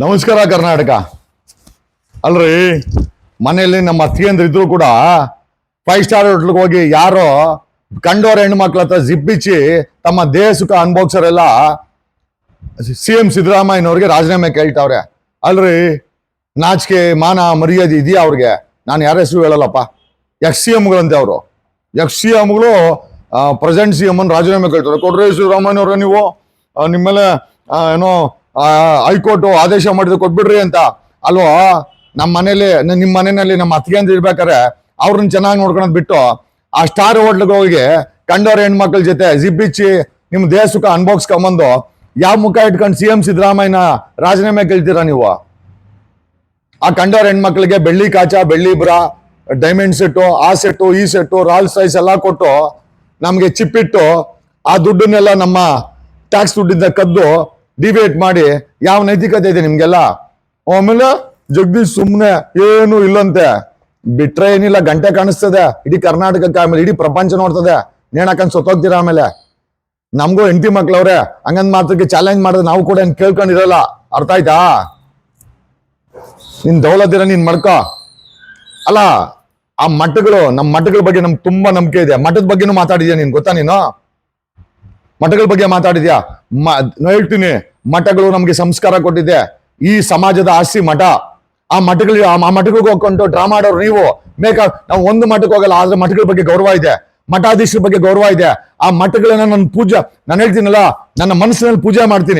ನಮಸ್ಕಾರ ಕರ್ನಾಟಕ. ಅಲ್ರಿ, ಮನೆಯಲ್ಲಿ ನಮ್ಮ ಅತ್ತಿಗೆಂದ್ರ ಇದ್ರು ಕೂಡ ಫೈವ್ ಸ್ಟಾರ್ ಹೋಟ್ಲಿಗೆ ಹೋಗಿ ಯಾರೋ ಕಂಡೋರ ಹೆಣ್ಮಕ್ಳ ಹತ್ರ ಜಿಬ್ಬಿಚ್ಚಿ ತಮ್ಮ ದೇಹ ಸುಖ ಅನುಭವಿಸೋರೆಲ್ಲ ಸಿ ಎಂ ಸಿದ್ದರಾಮಯ್ಯನವ್ರಿಗೆ ರಾಜೀನಾಮೆ ಕೇಳ್ತಾವ್ರೆ. ಅಲ್ರಿ, ನಾಚಿಕೆ, ಮಾನ, ಮರ್ಯಾದೆ ಇದೆಯಾ ಅವ್ರಿಗೆ? ನಾನು ಯಾರ ಹೆಸರು ಹೇಳಲ್ಲಪ್ಪ. ಎಕ್ಸ್ ಸಿ ಎಮ್ಗಳಂತೆ ಅವರು. ಎಕ್ಸ್ ಸಿ ಎಮ್ಗಳು ಪ್ರೆಸೆಂಟ್ ಸಿ ಎಂ ಅನ್ನು ರಾಜೀನಾಮೆ ಕೇಳ್ತಾರೆ. ಕೊಡ್ರಿ ಸಿದ್ದರಾಮಯ್ಯನವ್ರೆ ನೀವು. ನಿಮ್ಮೇಲೆ ಏನೋ ಹೈಕೋರ್ಟ್ ಆದೇಶ ಮಾಡಿದ್ರೆ ಕೊಟ್ಬಿಡ್ರಿ ಅಂತ. ಅಲ್ವಾ? ನಮ್ಮ ಮನೇಲಿ ನಿಮ್ಮ ಮನೆಯಲ್ಲಿ ನಮ್ಮ ಅತ್ತಿಗೆ ಅಂತ ಇರ್ಬೇಕಾರೆ ಅವ್ರನ್ನ ಚೆನ್ನಾಗಿ ನೋಡ್ಕೊಳೋದ್ ಬಿಟ್ಟು ಆ ಸ್ಟಾರ್ ಹೋಟ್ಲಿಗೆ ಹೋಗಿ ಕಂಡೋರ್ ಹೆಣ್ಮಕ್ಳ ಜೊತೆ ಜಿಬ್ಬಿಚ್ಚಿ ನಿಮ್ ದೇಹ ಸುಖ ಅನ್ಭೋಗ್ಸ್ಕೊಂಬಂದು ಯಾವ ಮುಖ ಇಟ್ಕೊಂಡು ಸಿ ಎಂ ಸಿದ್ದರಾಮಯ್ಯನ ರಾಜೀನಾಮೆ ಕೇಳ್ತೀರಾ ನೀವು? ಆ ಕಂಡೋರ್ ಹೆಣ್ಮಕ್ಳಿಗೆ ಬೆಳ್ಳಿ ಕಾಚ, ಬೆಳ್ಳಿ ಬ್ರಾ ಡೈಮಂಡ್ ಸೆಟ್ಟು ಆ ಸೆಟ್ಟು ಈ ಸೆಟ್ಟು ರಾಲ್ ಸೈಸ್ ಎಲ್ಲ ಕೊಟ್ಟು ನಮಗೆ ಚಿಪ್ಪಿಟ್ಟು ಆ ದುಡ್ಡನ್ನೆಲ್ಲ ನಮ್ಮ ಟ್ಯಾಕ್ಸ್ ದುಡ್ಡಿಂದ ಕದ್ದು ಡಿಬೇಟ್ ಮಾಡಿ ಯಾವ ನೈತಿಕತೆ ಇದೆ ನಿಮ್ಗೆಲ್ಲ? ಆಮೇಲೆ ಜಗದೀಶ್ ಸುಮ್ನೆ ಏನು ಇಲ್ಲಂತೆ. ಬಿಟ್ರೆ ಏನಿಲ್ಲ, ಗಂಟೆ ಕಾಣಿಸ್ತದೆ. ಇಡೀ ಕರ್ನಾಟಕಕ್ಕೆ ಆಮೇಲೆ, ಇಡೀ ಪ್ರಪಂಚ ನೋಡ್ತದೆ. ನೇಣಕಂಡ್ ಸೊತ್ತೋಗ್ತೀರಾ ಆಮೇಲೆ? ನಮಗೂ ಹೆಂಡತಿ ಮಕ್ಳವ್ರೆ, ಹಂಗಂದ್ ಮಾತ್ರಕ್ಕೆ ಚಾಲೆಂಜ್ ಮಾಡಿದ್ರೆ ನಾವು ಕೂಡ ಏನ್ ಕೇಳ್ಕೊಂಡಿರಲ್ಲ? ಅರ್ಥ ಆಯ್ತಾ? ನಿನ್ ದೌಲತ್ತಿರ ನೀನ್ ಮಡ್ಕೋ. ಅಲ್ಲ, ಆ ಮಠಗಳು ನಮ್ಮ ಮಠಗಳ ಬಗ್ಗೆ ನಮ್ಗೆ ತುಂಬಾ ನಂಬಿಕೆ ಇದೆ. ಮಠದ ಬಗ್ಗೆನೂ ಮಾತಾಡಿದ್ಯಾ ನೀನ್? ಗೊತ್ತಾ ನೀನು? ಮಠಗಳ ಬಗ್ಗೆ ಮಾತಾಡಿದ್ಯಾ? ಮ ಹೇಳ್ತೀನಿ, ಮಠಗಳು ನಮ್ಗೆ ಸಂಸ್ಕಾರ ಕೊಟ್ಟಿದೆ. ಈ ಸಮಾಜದ ಆಸ್ತಿ ಮಠ. ಆ ಮಠಗಳಿಗೆ ಆ ಮಠಗಳಿಗೆ ಹೋಗ್ಕೊಂಡು ಡ್ರಾ ಮಾಡೋರು ನೀವು. ಬೇಕಾ ನಾವು ಒಂದು ಮಠಕ್ಕೆ ಹೋಗಲ್ಲ, ಆದ್ರೆ ಮಠಗಳ ಬಗ್ಗೆ ಗೌರವ ಇದೆ. ಮಠಾಧೀಶರ ಬಗ್ಗೆ ಗೌರವ ಇದೆ. ಆ ಮಠಗಳನ್ನ ನನ್ನ ಪೂಜೆ, ನಾನು ಹೇಳ್ತೀನಲ್ಲ, ನನ್ನ ಮನಸ್ಸಿನಲ್ಲಿ ಪೂಜೆ ಮಾಡ್ತೀನಿ.